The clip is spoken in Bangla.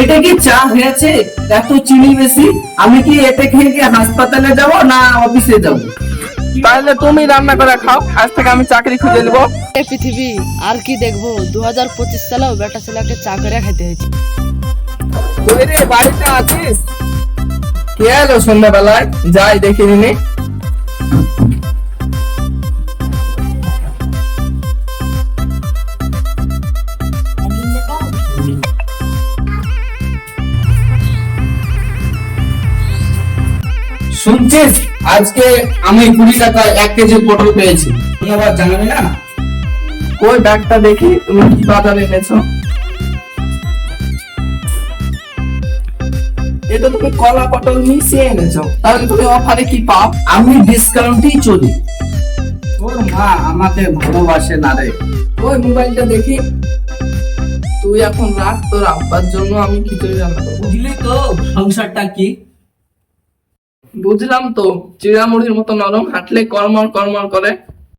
এটা কি চা হয়েছে? এত চিনি বেশি? আমি কি এতে খেয়ে কি হাসপাতালে যাব না অফিসে যাব? তাহলে তুমি রান্না করে খাও। আজ থেকে আমি চাকরি খুঁজে নিবো। এ পৃথিবী আর কি দেখব? দু হাজার পঁচিশ সালেও বেটা ছেলেকে চা করে খাইতে হয়েছে। তুই রে বাড়িতে আছিস? কে এলো সন্ধ্যাবেলায়? যাই দেখে নিনি। শুনছিস? আজকে আমি কুড়ি টাকা এক কেজি পটল পেয়েছি। ধন্যবাদ জানাবি না? ওই ব্যাগটা দেখি তুমি কি বাজার এনেছো? এটা তুমি কলা পটল মিশিয়ে এনেছো। তাহলে তুমি অফারে কি পাও? আমি ডিসকাউন্টেই চলি। তোর মা আমাকে ভালোবাসে না রে। ওই মোবাইলটা দেখি। তুই এখন রাখ তোর আব্বার জন্য আমি খিচুড়ি রান্না করব। বুঝলি তো সংসারটা কি? বুঝলাম তো চিড়ামুড়ির মতো নরম হাঁটলে কর্মর কর্মর করে।